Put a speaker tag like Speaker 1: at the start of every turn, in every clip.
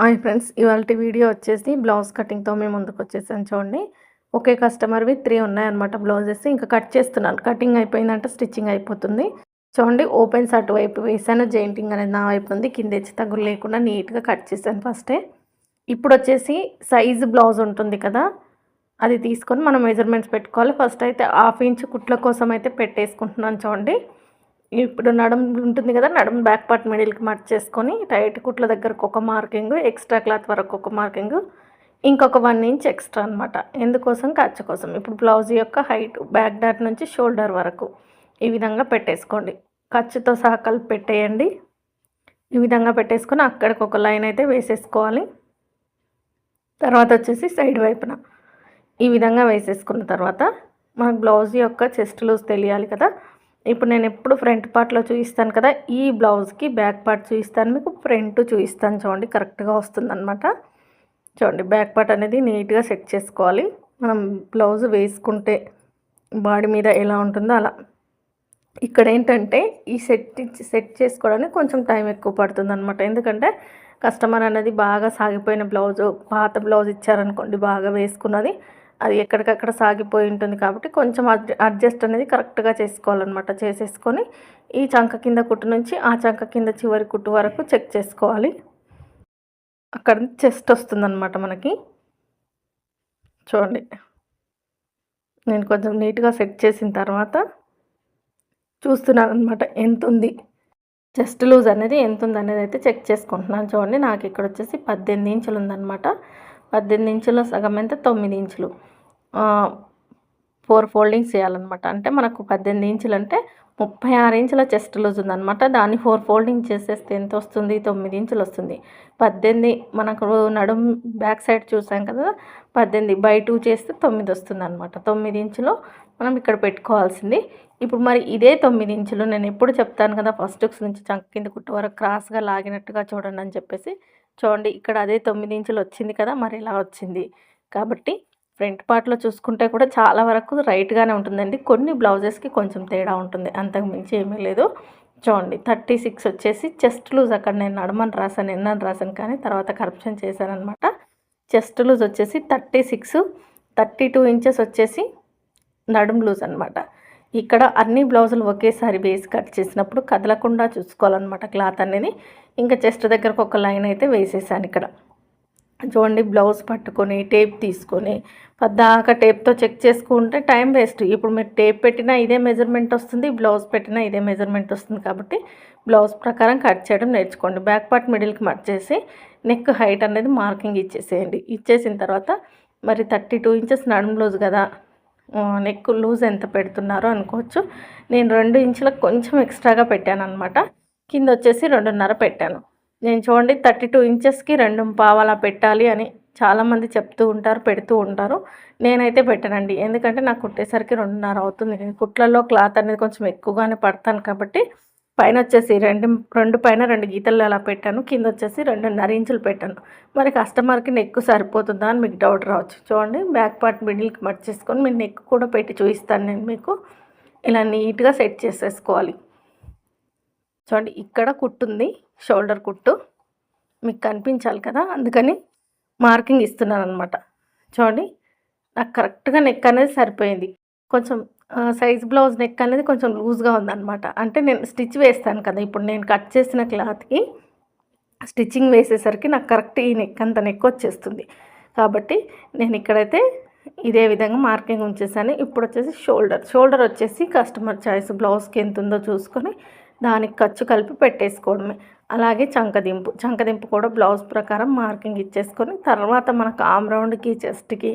Speaker 1: Hi friends ఇవాళ video వచ్చేసి blouse కటింగ్తో మేము ముందుకు వచ్చేసాను చూడండి. ఒకే కస్టమర్వి త్రీ ఉన్నాయన్నమాట బ్లౌజెస్. ఇంకా కట్ చేస్తున్నాను. కటింగ్ అయిపోయిందంటే స్టిచ్చింగ్ అయిపోతుంది. చూడండి ఓపెన్స్ అటువైపు వేసాను. జెయింటింగ్ అనేది నా వైపు ఉంది. కింద ఇచ్చి తగ్గులు లేకుండా నీట్గా కట్ చేశాను ఫస్టే. ఇప్పుడు వచ్చేసి సైజు బ్లౌజ్ ఉంటుంది కదా అది తీసుకొని మనం మెజర్మెంట్స్ పెట్టుకోవాలి. ఫస్ట్ అయితే హాఫ్ ఇంచ్ కుట్ల కోసం అయితే పెట్టేసుకుంటున్నాను చూడండి. ఇప్పుడు నడుం ఉంటుంది కదా నడం బ్యాక్ పార్ట్ మిడిల్కి మర్చ్ చేసుకొని టైట్ కుట్ల దగ్గరకు ఒక మార్కింగ్ ఎక్స్ట్రా క్లాత్ వరకు ఒక మార్కింగ్ ఇంకొక వన్ ఇంచ్ ఎక్స్ట్రా అనమాట ఎందుకోసం? ఖర్చు కోసం. ఇప్పుడు బ్లౌజ్ యొక్క హైట్ బ్యాక్ డాట్ నుంచి షోల్డర్ వరకు ఈ విధంగా పెట్టేసుకోండి. ఖర్చుతో సహా కలిపి పెట్టేయండి. ఈ విధంగా పెట్టేసుకొని అక్కడికి ఒక లైన్ అయితే వేసేసుకోవాలి. తర్వాత వచ్చేసి సైడ్ వైపున ఈ విధంగా వేసేసుకున్న తర్వాత మనకు బ్లౌజ్ యొక్క చెస్ట్ లూజ్ తెలియాలి కదా. ఇప్పుడు నేను ఎప్పుడు ఫ్రంట్ పార్ట్లో చూపిస్తాను కదా ఈ బ్లౌజ్కి బ్యాక్ పార్ట్ చూపిస్తాను మీకు ఫ్రంట్ చూపిస్తాను చూడండి కరెక్ట్గా వస్తుందన్నమాట. చూడండి బ్యాక్ పార్ట్ అనేది నీట్గా సెట్ చేసుకోవాలి. మనం బ్లౌజ్ వేసుకుంటే బాడీ మీద ఎలా ఉంటుందో అలా. ఇక్కడ ఏంటంటే ఈ సెట్ సెట్ చేసుకోవడానికి కొంచెం టైం ఎక్కువ పడుతుంది అనమాట ఎందుకంటే కస్టమర్ అనేది బాగా సాగిపోయిన బ్లౌజ్ పాత బ్లౌజ్ ఇచ్చారనుకోండి బాగా వేసుకున్నది. అది ఎక్కడికక్కడ సాగిపోయి ఉంటుంది కాబట్టి కొంచెం అడ్జస్ట్ అనేది కరెక్ట్గా చేసుకోవాలన్నమాట. చేసేసుకొని ఈ చంక కింద కుట్టు నుంచి ఆ చంక కింద చివరి కుట్టు వరకు చెక్ చేసుకోవాలి. అక్కడ చెస్ట్ వస్తుందన్నమాట మనకి. చూడండి. నేను కొంచెం నీట్గా సెట్ చేసిన తర్వాత చూస్తున్నాను అనమాట ఎంత ఉంది. చెస్ట్ లూజ్ అనేది ఎంత ఉంది అనేది అయితే చెక్ చేసుకుంటున్నాను. చూడండి నాకు ఇక్కడ వచ్చేసి పద్దెనిమిది ఇంచులు ఉందన్నమాట. పద్దెనిమిది ఇంచుల సగం ఎంత? తొమ్మిది ఇంచులు. ఫోర్ ఫోల్డింగ్స్ చేయాలన్నమాట. అంటే మనకు పద్దెనిమిది ఇంచులు అంటే ముప్పై ఆరు ఇంచుల చెస్ట్ లూజ్ ఉందన్నమాట. దాన్ని ఫోర్ ఫోల్డింగ్ చేసేస్తే ఎంత వస్తుంది? తొమ్మిది ఇంచులు వస్తుంది. పద్దెనిమిది మనకు నడుం బ్యాక్ సైడ్ చూసాం కదా? పద్దెనిమిది బై టూ చేస్తే తొమ్మిది వస్తుంది అనమాట తొమ్మిది ఇంచులు మనం ఇక్కడ పెట్టుకోవాల్సింది. ఇప్పుడు మరి ఇదే తొమ్మిది ఇంచులు నేను ఎప్పుడు చెప్తాను కదా? ఫస్ట్ నుంచి చంక కింద కుట్టు వరకు క్రాస్గా లాగినట్టుగా చూడండి అని చెప్పేసి చూడండి ఇక్కడ అదే తొమ్మిది ఇంచులు వచ్చింది కదా మరి ఇలా వచ్చింది. కాబట్టి ఫ్రంట్ పార్ట్లో చూసుకుంటే కూడా చాలా వరకు రైట్గానే ఉంటుందండి. కొన్ని బ్లౌజెస్కి కొంచెం తేడా ఉంటుంది. అంతకు మించి ఏమీ లేదు. చూడండి థర్టీ సిక్స్ వచ్చేసి చెస్ట్ లూజ్ అక్కడ నేను నడమని రాశాను ఎన్నని రాశాను కానీ తర్వాత కరప్షన్ చేశాను అనమాట చెస్ట్ లూజ్ వచ్చేసి thirty six thirty two inches వచ్చేసి నడుము లూజ్ అనమాట ఇక్కడ అన్ని బ్లౌజులు ఒకేసారి వేసి కట్ చేసినప్పుడు కదలకుండా చూసుకోవాలన్నమాట క్లాత్ అనేది ఇంకా చెస్ట్ దగ్గరకు ఒక లైన్ అయితే వేసేసాను ఇక్కడ. చూడండి బ్లౌజ్ పట్టుకొని టేప్ తీసుకొని పద్దాక టేప్తో చెక్ చేసుకుంటే టైం వేస్ట్. ఇప్పుడు మీరు టేప్ పెట్టినా ఇదే మెజర్మెంట్ వస్తుంది బ్లౌజ్ పెట్టినా ఇదే మెజర్మెంట్ వస్తుంది కాబట్టి బ్లౌజ్ ప్రకారం కట్ చేయడం నేర్చుకోండి. బ్యాక్ పార్ట్ మిడిల్కి మట్ చేసి నెక్ హైట్ అనేది మార్కింగ్ ఇచ్చేసేయండి. ఇచ్చేసిన తర్వాత మరి థర్టీ టూ ఇంచెస్ నడుము లూజ్ కదా నెక్ లూజ్ ఎంత పెడుతున్నారో అనుకోవచ్చు. నేను రెండు ఇంచులకు కొంచెం ఎక్స్ట్రాగా పెట్టాను అనమాట కింద వచ్చేసి రెండున్నర పెట్టాను. నేను చూడండి థర్టీ టూ ఇంచెస్కి రెండు పావాలా పెట్టాలి అని చాలామంది చెప్తూ ఉంటారు పెడుతూ ఉంటారు. నేనైతే పెట్టానండి. ఎందుకంటే నాకు కుట్టేసరికి రెండున్నర అవుతుంది. నేను కుట్లలో క్లాత్ అనేది కొంచెం ఎక్కువగానే పడతాను కాబట్టి పైన వచ్చేసి రెండు రెండు పైన రెండు గీతలు అలా పెట్టాను. కింద వచ్చేసి రెండున్నర ఇంచులు పెట్టాను. మరి కస్టమర్కి నెక్ సరిపోతుందా అని మీకు డౌట్ రావచ్చు. చూడండి బ్యాక్ పార్ట్ మిడిల్కి మర్చేసుకొని మీ మీరు నెక్ కూడా పెట్టి చూపిస్తాను నేను మీకు. ఇలా నీట్గా సెట్ చేసేసుకోవాలి. చూడండి ఇక్కడ కుట్టుంది షోల్డర్ కుట్టు. మీకు కనిపించాలి కదా అందుకని మార్కింగ్ ఇస్తున్నాను అనమాట చూడండి నాకు కరెక్ట్గా నెక్ అనేది సరిపోయింది. కొంచెం సైజ్ బ్లౌజ్ నెక్ అనేది కొంచెం లూజ్గా ఉందన్నమాట. అంటే నేను స్టిచ్ వేస్తాను కదా ఇప్పుడు నేను కట్ చేసిన క్లాత్కి స్టిచ్చింగ్ వేసేసరికి నాకు కరెక్ట్ ఈ నెక్ అంత నెక్ వచ్చేస్తుంది. కాబట్టి నేను ఇక్కడైతే ఇదే విధంగా మార్కింగ్ ఉంచేసాను. ఇప్పుడు వచ్చేసి షోల్డర్. షోల్డర్ వచ్చేసి కస్టమర్ చాయిస్ బ్లౌజ్కి ఎంత ఉందో చూసుకొని దానికి ఖర్చు కలిపి పెట్టేసుకోవడమే. అలాగే చంకదింపు. చంకదింపు కూడా బ్లౌజ్ ప్రకారం మార్కింగ్ ఇచ్చేసుకొని తర్వాత మనకు ఆమ్ రౌండ్కి చెస్ట్కి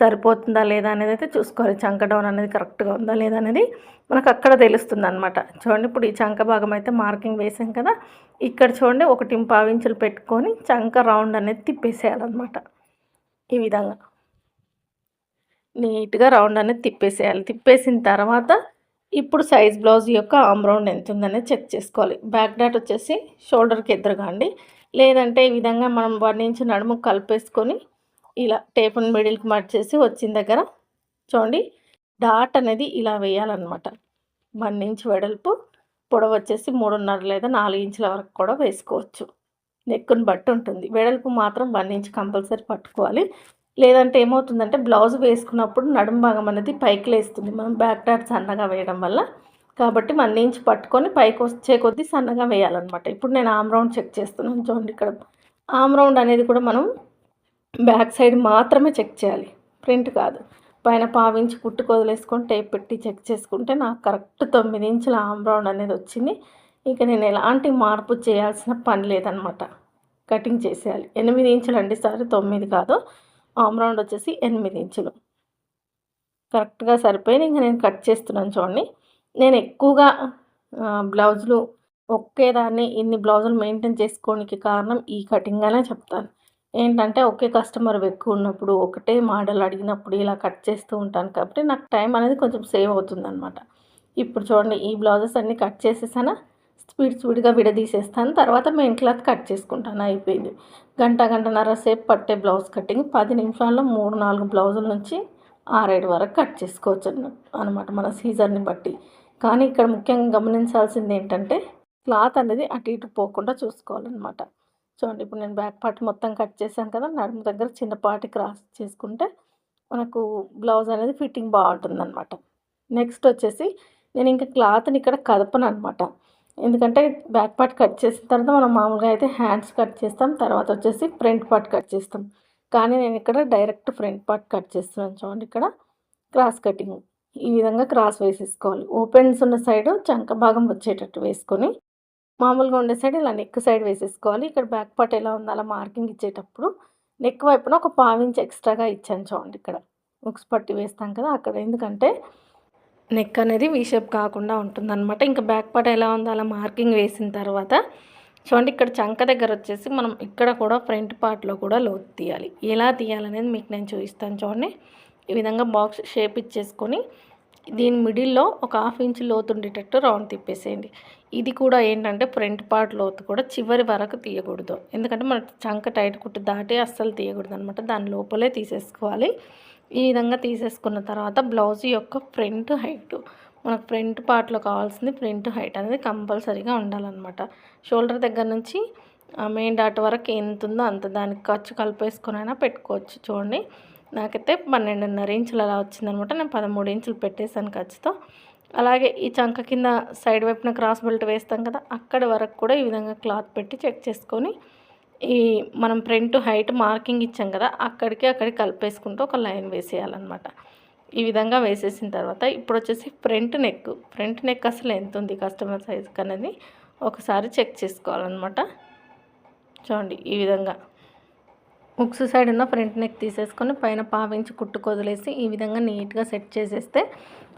Speaker 1: సరిపోతుందా లేదా అనేది అయితే చూసుకోవాలి. చంక డౌన్ అనేది కరెక్ట్గా ఉందా లేదా అనేది మనకు అక్కడ తెలుస్తుంది అనమాట చూడండి ఇప్పుడు ఈ చంక భాగం అయితే మార్కింగ్ వేసాం కదా ఇక్కడ చూడండి ఒకటి పావించులు పెట్టుకొని చంక రౌండ్ అనేది తిప్పేసేయాలన్నమాట. ఈ విధంగా. నీట్గా రౌండ్ అనేది తిప్పేసేయాలి. తిప్పేసిన తర్వాత ఇప్పుడు సైజ్ బ్లౌజ్ యొక్క ఆమ్రౌండ్ ఎంత ఉందనేది చెక్ చేసుకోవాలి. బ్యాక్ డాట్ వచ్చేసి షోల్డర్కి ఎదురుగా అండి లేదంటే ఈ విధంగా మనం వన్ ఇంచ్ నడుము కలిపేసుకొని ఇలా టేపును మిడిల్కి మార్చేసి వచ్చిన దగ్గర చూడండి డాట్ అనేది ఇలా వేయాలన్నమాట. వన్ ఇంచ్ వెడల్పు పొడవు వచ్చేసి మూడున్నర లేదా నాలుగు ఇంచుల వరకు కూడా వేసుకోవచ్చు. నెక్కుని బట్టి ఉంటుంది. వెడల్పు మాత్రం వన్ ఇంచ్ కంపల్సరీ పట్టుకోవాలి. లేదంటే ఏమవుతుందంటే బ్లౌజ్ వేసుకున్నప్పుడు నడుం భాగం అనేది పైకి లేస్తుంది. మనం బ్యాక్ డాట్ సన్నగా వేయడం వల్ల. కాబట్టి వన్ ఇంచ్ పట్టుకొని పైకి వచ్చే కొద్దీ సన్నగా వేయాలన్నమాట. ఇప్పుడు నేను ఆమ్ రౌండ్ చెక్ చేస్తున్నాను. చూడండి ఇక్కడ ఆమ్ రౌండ్ అనేది కూడా మనం బ్యాక్ సైడ్ మాత్రమే చెక్ చేయాలి. ప్రింట్ కాదు. పైన పావించి కుట్టుకు వదిలేసుకొని టేప్ పెట్టి చెక్ చేసుకుంటే నాకు కరెక్ట్ తొమ్మిది ఇంచుల ఆమ్ రౌండ్ అనేది వచ్చింది. ఇక నేను ఎలాంటి మార్పు చేయాల్సిన పని లేదనమాట కటింగ్ చేసేయాలి. ఎనిమిది ఇంచులు అండి సారీ. తొమ్మిది కాదు. ఆమ్ రౌండ్ వచ్చేసి ఎనిమిది ఇంచులు. కరెక్ట్గా సరిపోయింది. ఇంకా నేను కట్ చేస్తున్నాను చూడండి. నేను ఎక్కువగా బ్లౌజులు ఒకేదాన్ని ఇన్ని బ్లౌజులు మెయింటైన్ చేసుకోనికి కారణం ఈ కటింగ్ అనే చెప్తాను. ఏంటంటే ఒకే కస్టమర్ ఎక్కువ ఉన్నప్పుడు ఒకటే మోడల్ అడిగినప్పుడు ఇలా కట్ చేస్తూ ఉంటాను కాబట్టి నాకు టైం అనేది కొంచెం సేవ్ అవుతుంది అనమాట ఇప్పుడు చూడండి ఈ బ్లౌజెస్ అన్నీ కట్ చేసేసానా? స్పీడ్ స్పీడ్గా విడదీసేస్తాను. తర్వాత మెయిన్ క్లాత్ కట్ చేసుకుంటాను. అయిపోయింది. గంట గంటన్నర సేపు పట్టే బ్లౌజ్ కటింగ్ పది నిమిషాల్లో మూడు నాలుగు బ్లౌజుల నుంచి ఆరేడు వరకు కట్ చేసుకోవచ్చు అనమాట మన సీజన్ని బట్టి. కానీ ఇక్కడ ముఖ్యంగా గమనించాల్సింది ఏంటంటే క్లాత్ అనేది అటు ఇటు పోకుండా చూసుకోవాలన్నమాట. చూడండి ఇప్పుడు నేను బ్యాక్ పార్ట్ మొత్తం కట్ చేశాను కదా నడుము దగ్గర చిన్నపాటి క్రాస్ చేసుకుంటే మనకు బ్లౌజ్ అనేది ఫిట్టింగ్ బాగుంటుంది అనమాట నెక్స్ట్ వచ్చేసి నేను ఇంకా క్లాత్ని ఇక్కడ కదపను అనమాట ఎందుకంటే బ్యాక్ పార్ట్ కట్ చేసిన తర్వాత మనం మామూలుగా అయితే హ్యాండ్స్ కట్ చేస్తాం తర్వాత వచ్చేసి ఫ్రంట్ పార్ట్ కట్ చేస్తాం. కానీ నేను ఇక్కడ డైరెక్ట్ ఫ్రంట్ పార్ట్ కట్ చేస్తున్నాను చూడండి ఇక్కడ. Cross cutting. ఈ విధంగా క్రాస్ వేసేసుకోవాలి. ఓపెన్స్ ఉన్న సైడ్ చంక భాగం వచ్చేటట్టు వేసుకొని మామూలుగా ఉండే సైడ్ ఇలా నెక్ సైడ్ వేసేసుకోవాలి. ఇక్కడ బ్యాక్ పార్ట్ ఎలా ఉందో అలా మార్కింగ్ ఇచ్చేటప్పుడు నెక్ వైపున ఒక పావించి ఎక్స్ట్రాగా ఇచ్చాను చూడండి ఇక్కడ. ఉక్స్ పట్టి వేస్తాం కదా అక్కడ. ఎందుకంటే నెక్ అనేది వీషేప్ కాకుండా ఉంటుందన్నమాట. ఇంకా బ్యాక్ పార్ట్ ఎలా ఉందో అలా మార్కింగ్ వేసిన తర్వాత చూడండి ఇక్కడ చంక దగ్గర వచ్చేసి మనం ఇక్కడ కూడా ఫ్రంట్ పార్ట్లో కూడా లోతు తీయాలి. ఎలా తీయాలనేది మీకు నేను చూపిస్తాను చూడండి. ఈ విధంగా బాక్స్ షేప్ ఇచ్చేసుకొని దీని మిడిల్లో ఒక హాఫ్ ఇంచ్ లోతు ఉండేటట్టు రౌండ్ తిప్పేసేయండి. ఇది కూడా ఏంటంటే ఫ్రంట్ పార్ట్ లోతు కూడా చివరి వరకు తీయకూడదు. ఎందుకంటే మన చంక టైట్ కుట్టు దాటి అస్సలు తీయకూడదు అనమాట దాని లోపలే తీసేసుకోవాలి. ఈ విధంగా తీసేసుకున్న తర్వాత బ్లౌజ్ యొక్క ఫ్రంట్ హైట్ మనకు ఫ్రంట్ పార్ట్లో కావాల్సింది ఫ్రంట్ హైట్ అనేది కంపల్సరీగా ఉండాలన్నమాట. షోల్డర్ దగ్గర నుంచి మెయిన్ డాట్ వరకు ఎంత ఉందో అంత దానికి ఖర్చు కలిపేసుకొని అయినా పెట్టుకోవచ్చు. చూడండి నాకైతే పన్నెండున్నర ఇంచులు అలా వచ్చిందనమాట. నేను పదమూడు ఇంచులు పెట్టేశాను ఖర్చుతో. అలాగే ఈ చంక కింద సైడ్ వైపున క్రాస్ బెల్ట్ వేస్తాం కదా అక్కడ వరకు కూడా ఈ విధంగా క్లాత్ పెట్టి చెక్ చేసుకొని ఈ మనం ఫ్రంట్ హైట్ మార్కింగ్ ఇచ్చాం కదా అక్కడికి అక్కడికి కలిపేసుకుంటూ ఒక లైన్ వేసేయాలన్నమాట. ఈ విధంగా వేసేసిన తర్వాత ఇప్పుడు వచ్చేసి ఫ్రంట్ నెక్. ఫ్రంట్ నెక్ అసలు ఎంత ఉంది కస్టమర్ సైజ్కి అనేది ఒకసారి చెక్ చేసుకోవాలన్నమాట. చూడండి ఈ విధంగా. ఉక్స్ సైడ్ ఉన్న ఫ్రంట్ నెక్ తీసేసుకొని పైన పావించి కుట్టుకొదిలేసి ఈ విధంగా నీట్గా సెట్ చేసేస్తే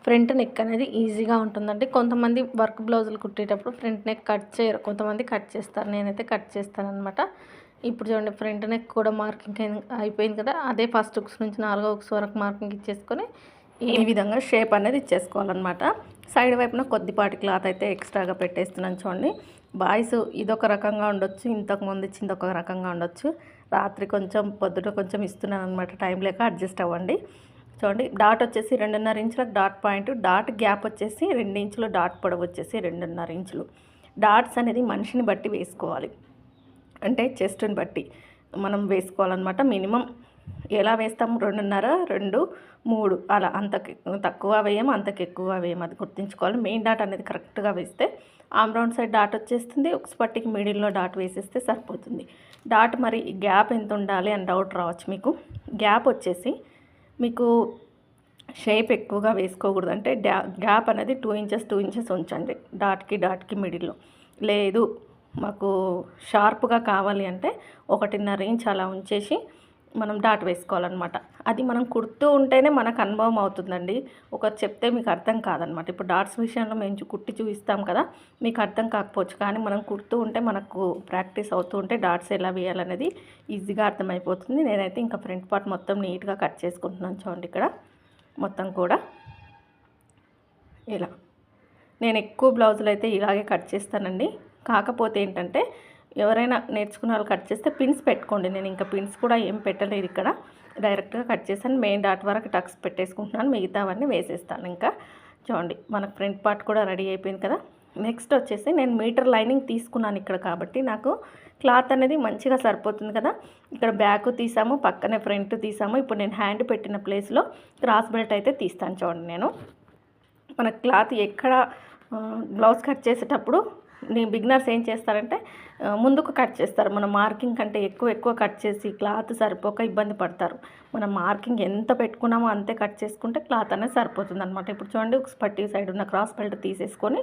Speaker 1: ఫ్రంట్ నెక్ అనేది ఈజీగా ఉంటుందండి. కొంతమంది వర్క్ బ్లౌజులు కుట్టేటప్పుడు ఫ్రంట్ నెక్ కట్ చేయరు. కొంతమంది కట్ చేస్తారు. నేనైతే కట్ చేస్తానమాట ఇప్పుడు చూడండి ఫ్రంట్ నెక్ కూడా మార్కింగ్ అయిపోయింది కదా. అదే ఫస్ట్ ఉక్స్ నుంచి నాలుగో ఉక్స్ వరకు మార్కింగ్ ఇచ్చేసుకొని ఈ విధంగా షేప్ అనేది ఇచ్చేసుకోవాలన్నమాట. సైడ్ వైపున కొద్దిపాటి క్లాత్ అయితే ఎక్స్ట్రాగా పెట్టేస్తున్నాను చూడండి. బాయ్స్ ఇదొక రకంగా ఉండొచ్చు. ఇంతకు ముందు ఇచ్చింది ఒక రకంగా ఉండొచ్చు. రాత్రి కొంచెం పొద్దుట కొంచెం ఇస్తున్నాను అనమాట టైం లేక అడ్జస్ట్ అవ్వండి. చూడండి డాట్ వచ్చేసి రెండున్నర ఇంచులకు డాట్ పాయింట్ డాట్ గ్యాప్ వచ్చేసి రెండు ఇంచులు డాట్ పొడవు వచ్చేసి రెండున్నర ఇంచులు. డాట్స్ అనేది మనిషిని బట్టి వేసుకోవాలి. అంటే చెస్ట్ని బట్టి మనం వేసుకోవాలన్నమాట. మినిమం ఎలా వేస్తాము? రెండున్నర రెండు మూడు. అలా అంత తక్కువ వేయం అంతకు ఎక్కువ వేయం. అది గుర్తుంచుకోవాలి. మెయిన్ డాట్ అనేది కరెక్ట్గా వేస్తే ఆమ్ రౌండ్ సైడ్ డాట్ వచ్చేస్తుంది. ఒక పట్టికి మిడిల్లో డాట్ వేసేస్తే సరిపోతుంది. డాట్ మరి గ్యాప్ ఎంత ఉండాలి అని డౌట్ రావచ్చు మీకు. గ్యాప్ వచ్చేసి మీకు షేప్ ఎక్కువగా వేసుకోకూడదు. అంటే గ్యాప్ అనేది టూ ఇంచెస్ టూ ఇంచెస్ ఉంచండి. డాట్కి డాట్కి మిడిల్లో లేదు మాకు షార్ప్గా కావాలి అంటే ఒకటిన్నర ఇంచ్ అలా ఉంచేసి మనం డాట్ వేసుకోవాలన్నమాట. అది మనం కుడుతూ ఉంటేనే మనకు అనుభవం అవుతుందండి. ఒకరు చెప్తే మీకు అర్థం కాదనమాట ఇప్పుడు డాట్స్ విషయంలో మేము కుట్టి చూపిస్తాం కదా మీకు అర్థం కాకపోవచ్చు. కానీ మనం కుడుతూ ఉంటే మనకు ప్రాక్టీస్ అవుతూ ఉంటే డాట్స్ ఎలా వేయాలనేది ఈజీగా అర్థమైపోతుంది. నేనైతే ఇంకా ఫ్రంట్ పార్ట్ మొత్తం నీట్గా కట్ చేసుకుంటున్నాను చూడండి ఇక్కడ. మొత్తం కూడా ఇలా. నేను ఎక్కువ బ్లౌజులు అయితే ఇలాగే కట్ చేస్తానండి. కాకపోతే ఏంటంటే ఎవరైనా నేర్చుకున్న వాళ్ళు కట్ చేస్తే పిన్స్ పెట్టుకోండి. నేను ఇంకా పిన్స్ కూడా ఏం పెట్టలేదు ఇక్కడ. డైరెక్ట్గా కట్ చేశాను. మెయిన్ డాట్ వరకు టక్స్ పెట్టేసుకుంటున్నాను. మిగతావన్నీ వేసేస్తాను ఇంకా. చూడండి మనకు ఫ్రంట్ పార్ట్ కూడా రెడీ అయిపోయింది కదా. నెక్స్ట్ వచ్చేసి నేను మీటర్ లైనింగ్ తీసుకున్నాను ఇక్కడ కాబట్టి నాకు క్లాత్ అనేది మంచిగా సరిపోతుంది కదా. ఇక్కడ బ్యాక్ తీసాము పక్కనే ఫ్రంట్ తీసాము. ఇప్పుడు నేను హ్యాండ్ పెట్టిన ప్లేస్లో క్రాస్ బెల్ట్ అయితే తీస్తాను చూడండి నేను. మన క్లాత్ ఎక్కడ బ్లౌజ్ కట్ చేసేటప్పుడు బిగినర్స్ ఏం చేస్తారంటే ముందుకు కట్ చేస్తారు. మన మార్కింగ్ కంటే ఎక్కువ ఎక్కువ కట్ చేసి క్లాత్ సరిపోక ఇబ్బంది పడతారు. మనం మార్కింగ్ ఎంత పెట్టుకున్నామో అంతే కట్ చేసుకుంటే క్లాత్ అనేది సరిపోతుంది అనమాట ఇప్పుడు చూడండి ఒక పట్టి సైడ్ ఉన్న క్రాస్ బెల్ట్ తీసేసుకొని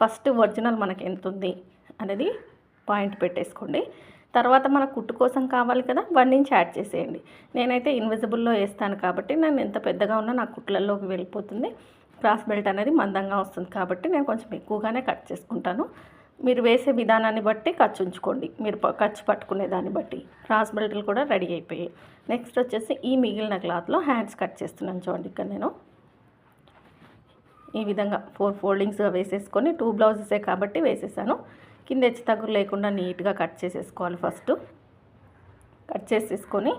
Speaker 1: ఫస్ట్ ఒరిజినల్ మనకి ఎంత ఉంది అనేది పాయింట్ పెట్టేసుకోండి. తర్వాత మన కుట్టు కోసం కావాలి కదా వన్ ఇంచ్ యాడ్ చేసేయండి. నేనైతే ఇన్విజిబుల్లో వేస్తాను కాబట్టి నేను ఎంత పెద్దగా ఉన్నా నా కుట్లలోకి వెళ్ళిపోతుంది. క్రాస్ బెల్ట్ అనేది మందంగా వస్తుంది కాబట్టి నేను కొంచెం ఎక్కువగానే కట్ చేసుకుంటాను. మీరు వేసే విధానాన్ని బట్టి ఖర్చు ఉంచుకోండి. మీరు ఖర్చు పట్టుకునే దాన్ని బట్టి. క్రాస్ కూడా రెడీ అయిపోయాయి. నెక్స్ట్ వచ్చేసి ఈ మిగిలిన క్లాత్లో హ్యాండ్స్ కట్ చేస్తున్నాను చూడండి ఇక్కడ నేను. ఈ విధంగా ఫోర్ ఫోల్డింగ్స్గా వేసేసుకొని టూ బ్లౌజెసే కాబట్టి వేసేసాను. కింద హెచ్చు తగ్గులు లేకుండా నీట్గా కట్ చేసేసుకోవాలి ఫస్ట్. కట్ చేసేసుకొని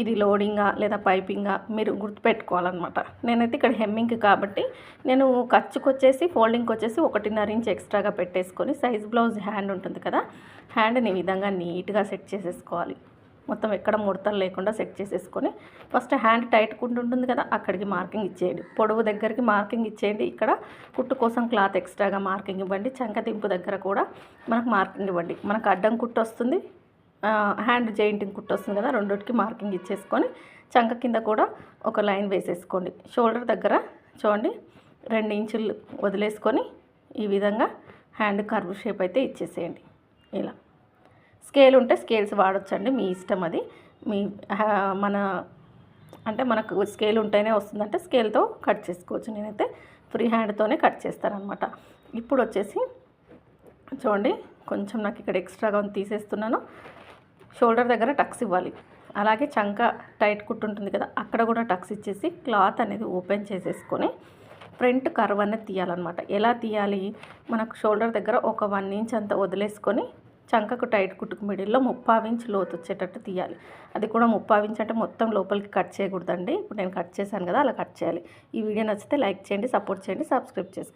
Speaker 1: ఇది లోడింగా లేదా పైపింగా మీరు గుర్తుపెట్టుకోవాలన్నమాట. నేనైతే ఇక్కడ హెమ్మింగ్ కాబట్టి నేను ఖర్చుకు వచ్చేసి ఫోల్డింగ్కి వచ్చేసి ఒకటిన్నర ఇంచ్ ఎక్స్ట్రాగా పెట్టేసుకొని సైజ్ బ్లౌజ్ హ్యాండ్ ఉంటుంది కదా హ్యాండ్ని ఈ విధంగా నీట్గా సెట్ చేసేసుకోవాలి. మొత్తం ఎక్కడ ముడతలు లేకుండా సెట్ చేసేసుకొని ఫస్ట్ హ్యాండ్ టైట్ కుంటు ఉంటుంది కదా అక్కడికి మార్కింగ్ ఇచ్చేయండి. పొడవు దగ్గరికి మార్కింగ్ ఇచ్చేయండి. ఇక్కడ కుట్టు కోసం క్లాత్ ఎక్స్ట్రాగా మార్కింగ్ ఇవ్వండి. చంకదింపు దగ్గర కూడా మనకు మార్కింగ్ ఇవ్వండి. మనకు అడ్డం కుట్టు వస్తుంది. హ్యాండ్ జాయింటింగ్ కుట్టు వస్తుంది కదా రెండింటికి మార్కింగ్ ఇచ్చేసుకొని చంక కింద కూడా ఒక లైన్ వేసేసుకోండి. షోల్డర్ దగ్గర చూడండి రెండు ఇంచులు వదిలేసుకొని ఈ విధంగా హ్యాండ్ కర్వ్ షేప్ అయితే ఇచ్చేసేయండి. ఇలా. స్కేల్ ఉంటే స్కేల్స్ వాడొచ్చండి మీ ఇష్టం అది. మీ మన అంటే మనకు స్కేల్ ఉంటేనే వస్తుందంటే స్కేల్తో కట్ చేసుకోవచ్చు. నేనైతే ఫ్రీ హ్యాండ్తోనే కట్ చేస్తానమాట ఇప్పుడు వచ్చేసి చూడండి కొంచెం నాకు ఇక్కడ ఎక్స్ట్రాగా ఉంది తీసేస్తున్నాను. షోల్డర్ దగ్గర టక్స్ ఇవ్వాలి. అలాగే చంక టైట్ కుట్టు ఉంటుంది కదా అక్కడ కూడా టక్స్ ఇచ్చేసి క్లాత్ అనేది ఓపెన్ చేసేసుకొని ఫ్రంట్ కర్వ్ అనేది తీయాలన్నమాట. ఎలా తీయాలి? మనకు షోల్డర్ దగ్గర ఒక వన్ ఇంచ్ అంత వదిలేసుకొని చంకకు టైట్ కుట్టుకు మిడిల్లో ముప్పావు ఇంచ్ లోతు వచ్చేటట్టు తీయాలి. అది కూడా ముప్పావు ఇంచ్ అంటే మొత్తం లోపలికి కట్ చేయకూడదండి. ఇప్పుడు నేను కట్ చేశాను కదా అలా కట్ చేయాలి. ఈ వీడియో నచ్చితే లైక్ చేయండి సపోర్ట్ చేయండి సబ్స్క్రైబ్ చేసుకోండి.